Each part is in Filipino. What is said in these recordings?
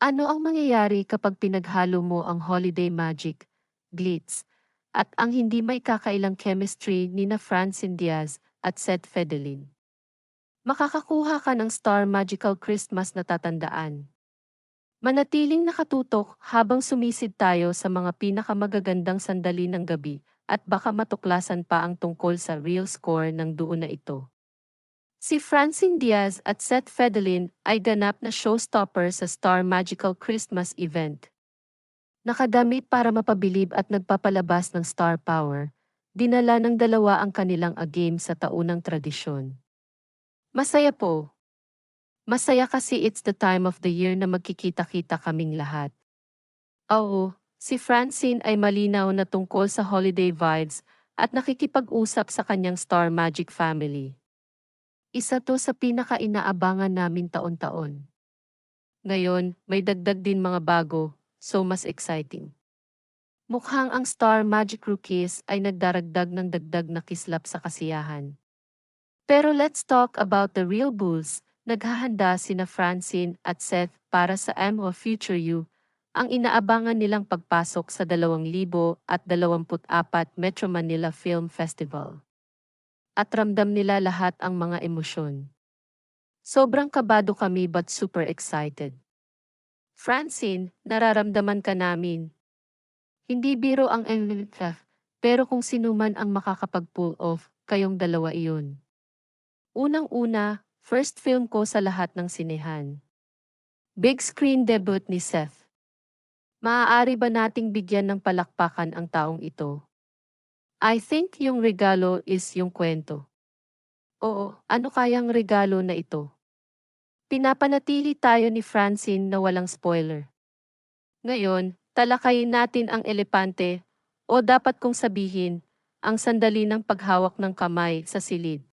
Ano ang mangyayari kapag pinaghalo mo ang holiday magic, glitz, at ang hindi may kakailang chemistry ni na Francine Diaz at Seth Fedelin? Makakakuha ka ng Star Magical Christmas na tatandaan. Manatiling nakatutok habang sumisid tayo sa mga pinakamagagandang sandali ng gabi at baka matuklasan pa ang tungkol sa real score ng duo na ito. Si Francine Diaz at Seth Fedelin ay ganap na showstopper sa Star Magical Christmas event. Nakadamit para mapabilib at nagpapalabas ng star power, dinala ng dalawa ang kanilang agame sa taunang tradisyon. Masaya po. Masaya kasi it's the time of the year na magkikita-kita kaming lahat. Oo, si Francine ay malinaw na tungkol sa holiday vibes at nakikipag-usap sa kanyang Star Magic family. Isa to sa pinaka-inaabangan namin taon-taon. Ngayon, may dagdag din mga bago, so mas exciting. Mukhang ang Star Magic Rookies ay nagdaragdag ng dagdag na kislap sa kasiyahan. Pero let's talk about the real bulls. Naghahanda sina Francine at Seth para sa M of Future You, ang inaabangan nilang pagpasok sa 2024 Metro Manila Film Festival. At ramdam nila lahat ang mga emosyon. Sobrang kabado kami but super excited. Francine, nararamdaman ka namin. Hindi biro ang MFF, pero kung sino man ang makakapag-pull off, kayong dalawa iyon. Unang-una, first film ko sa lahat ng sinehan. Big screen debut ni Seth. Maaari ba nating bigyan ng palakpakan ang taong ito? I think yung regalo is yung kwento. Oo, ano kayang regalo na ito? Pinapanatili tayo ni Francine na walang spoiler. Ngayon, talakayin natin ang elepante, o dapat kong sabihin, ang sandali ng paghawak ng kamay sa silid.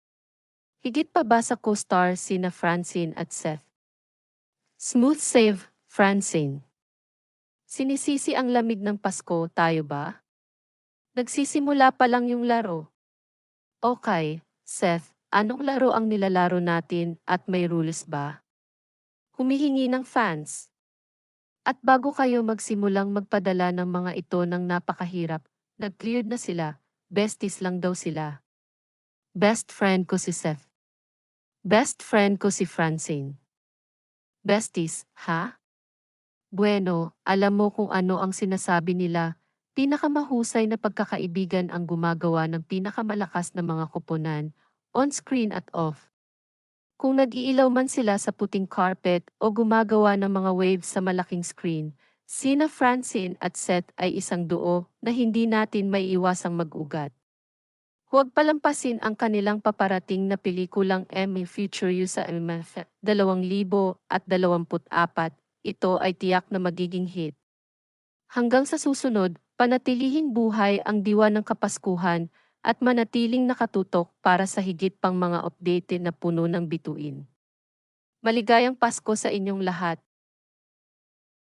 Higit pa ba sa co-star sina Francine at Seth? Smooth save, Francine. Sinisisi ang lamig ng Pasko, tayo ba? Nagsisimula pa lang yung laro. Okay, Seth, anong laro ang nilalaro natin at may rules ba? Humihingi ng fans. At bago kayo magsimulang magpadala ng mga ito ng napakahirap, nag-cleared na sila, besties lang daw sila. Best friend ko si Seth. Best friend ko si Francine. Besties, ha? Bueno, alam mo kung ano ang sinasabi nila, pinakamahusay na pagkakaibigan ang gumagawa ng pinakamalakas na mga kuponan, on-screen at off. Kung nag-iilaw man sila sa puting carpet o gumagawa ng mga waves sa malaking screen, sina Francine at Seth ay isang duo na hindi natin may iwasang mag-ugat. Huwag palampasin ang kanilang paparating na pelikulang Emmy Future You sa MF 2024. Ito ay tiyak na magiging hit. Hanggang sa susunod, panatilihing buhay ang diwa ng Kapaskuhan at manatiling nakatutok para sa higit pang mga update na puno ng bituin. Maligayang Pasko sa inyong lahat.